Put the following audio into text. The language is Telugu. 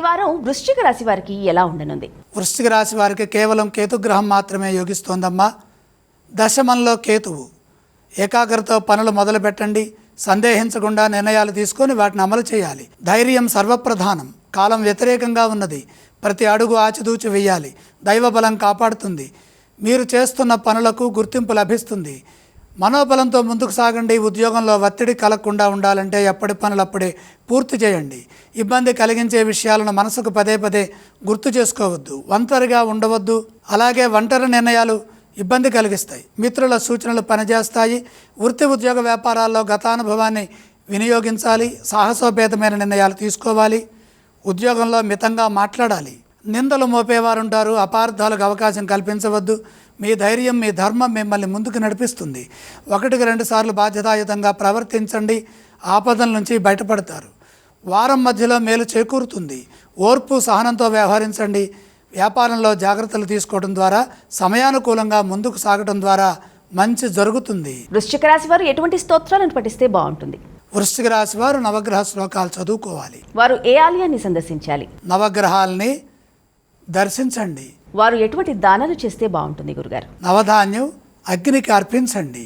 ఈ వారం వృశ్చిక రాశి వారికి ఎలా ఉండనుంది? వృశ్చిక రాశి వారికి కేవలం కేతుగ్రహం మాత్రమే యోగిస్తోందమ్మా. దశమంలో కేతువు. ఏకాగ్రత పనులు మొదలు పెట్టండి సందేహించకుండా నిర్ణయాలు తీసుకొని వాటిని అమలు చేయాలి. ధైర్యం సర్వప్రధానం. కాలం వ్యతిరేకంగా ఉన్నది. ప్రతి అడుగు ఆచితూచి వేయాలి దైవబలం కాపాడుతుంది. మీరు చేస్తున్న పనులకు గుర్తింపు లభిస్తుంది. మనోబలంతో ముందుకు సాగండి ఉద్యోగంలో ఒత్తిడి కలగకుండా ఉండాలంటే ఎప్పటి పనులు అప్పుడే పూర్తి చేయండి. ఇబ్బంది కలిగించే విషయాలను మనసుకు పదే పదే గుర్తు చేసుకోవద్దు. ఒంటరిగా ఉండవద్దు. అలాగే ఒంటరి నిర్ణయాలు ఇబ్బంది కలిగిస్తాయి. మిత్రుల సూచనలు పనిచేస్తాయి. వృత్తి ఉద్యోగ వ్యాపారాల్లో గతానుభవాన్ని వినియోగించాలి. సాహసోపేతమైన నిర్ణయాలు తీసుకోవాలి. ఉద్యోగంలో మితంగా మాట్లాడాలి. నిందలు మోపేవారుంటారు. అపార్థాలకు అవకాశం కల్పించవద్దు. మీ ధైర్యం మీ ధర్మం మిమ్మల్ని ముందుకు నడిపిస్తుంది. ఒకటికి రెండు సార్లు బాధ్యతాయుతంగా ప్రవర్తించండి. ఆపదల నుంచి బయటపడతారు. వారం మధ్యలో మేలు చేకూరుతుంది. ఓర్పు సహనంతో వ్యవహరించండి. వ్యాపారంలో జాగ్రత్తలు తీసుకోవడం ద్వారా సమయానుకూలంగా ముందుకు సాగడం ద్వారా మంచి జరుగుతుంది. వృశ్చిక రాశి వారు ఎటువంటి స్తోత్రాలను పఠిస్తే బాగుంటుంది? వృశ్చిక రాశి వారు నవగ్రహ శ్లోకాలు చదువుకోవాలి. వారు ఏ ఆలయాన్ని సందర్శించాలి? నవగ్రహాల్ని దర్శించండి. వారు ఎటువంటి దానాలు చేస్తే బాగుంటుంది గురుగారు? నవధాన్యం అగ్నికి అర్పించండి